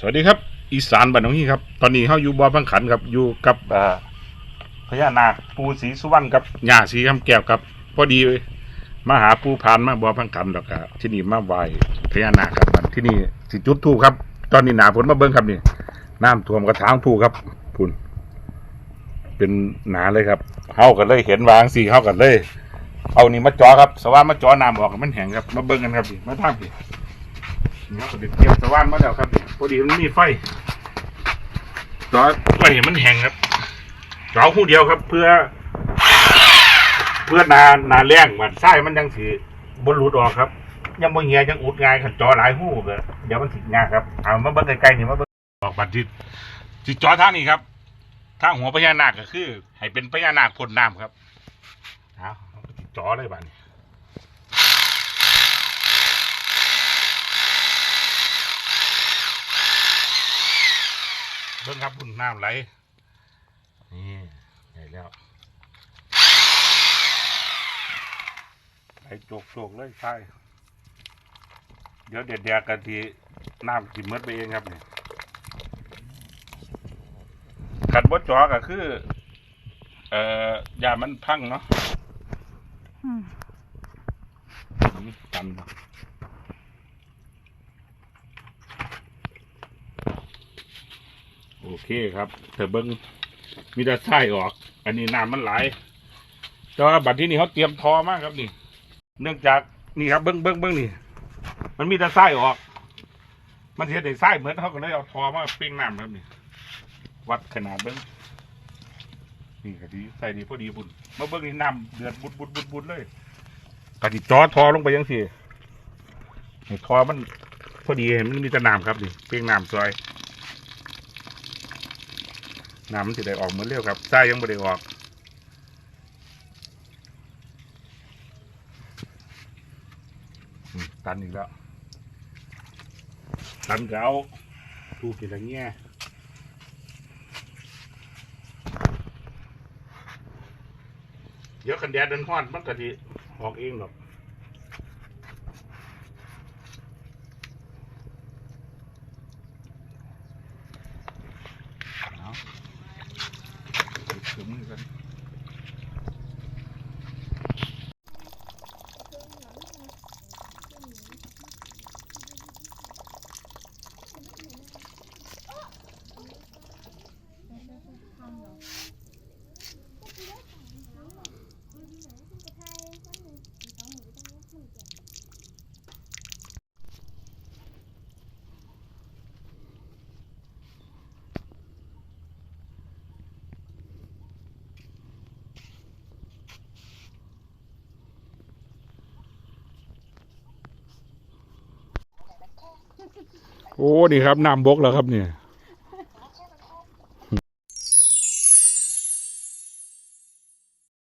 สวัสดีครับ อีสานบ้านหนองฮีครับ ตอนนี้เขาอยู่บ่อพังขันครับ อยู่กับเอ่อพญานาคปูศรีสุวรรณครับย่าศรีคำแก้วครับพอดีมาหาปูพานมาบ่อพังขันแล้วก็ที่นี่มาไหว้พญานาคครับมันที่นี่สิจุดทูปครับ ตอนนี้หนาฝนมาเบิ่งครับนี่น้ำท่วมกระถางทูครับพุ่นเป็นหนาเลยครับเฮากันเลยเห็นวางสีเฮากันเลย เอานี่มาจ่อครับ สว่านมาจ่อน้ำออกให้มันแห้งครับ มาเบิ่งกันครับนี่มาทำพี่ นี่ครับเด็กเก็บสว่านมาแล้วครับพอดีมันมีไฟจอไฟเห็นมันแห้งครับจอคู่เดียวครับ เพื่อ เพื่อนานาแรงมันไส้มันยังสีบนหลุดออกครับยังบ่เหียยังอุดง่ายขันจอหลายหูก็เดี๋ยวมันถึงงานครับเอามาเบิ่งไกลๆนี่มาเบิ่งออกบัตรที่ที่จอท่านี้ครับทาหัวพญานาคก็คือ ให้เป็นพญานาคพ่นน้ำครับเอาเอาไปที่จอเลยบัด นี้เบิ่งครับบุญน้ำไหล นี่ใหญ่แล้วไหลโจกโจกๆเลยใช่เดี๋ยวเด็ดแดกกันทีน้ำกินเมดไปเองครับเนี่ยขัดบดจอก็คือ เอ่อยามันพังเนาะอืมอืมตันเนาะ โอเคครับเธอเบิ้งมีแต่ไส้ออก อันนี้น้ำมันไหลแต่ว่าบัดที่นี่เขาเตรียมทอมากครับนี่ เนื่องจากนี่ครับเบิ้งเบิ้งเบิ้งนี่ มันมีแต่ไส้ออก มันเสียแต่ไส้เหมือนเขาก็เลยเอาทอมาเป้งน้ำครับนี่ วัดขนาดเบิ้งนี่กะทิใส่ดีพอดีบุญมาเบิ้งนี่น้ำเดือดบุดบุดบุดบุดเลยกะทิจอทอลงไปยังสิให้ทอมันพอดีเห็นมันมีแต่น้ำครับนี่เป้งน้ำซอย น้ำมันจะได้ออกเหมือนเร็วครับไส้ยังไม่ได้ออกตันอีกแล้ว ตันเก่าทูกกี่ละเงี้ยเดี๋ยวกันแดดเดินฮอดมันก็ดีออกเองหรอก เอ โอ้ นี่ครับน้ำบกแล้วครับเนี่ย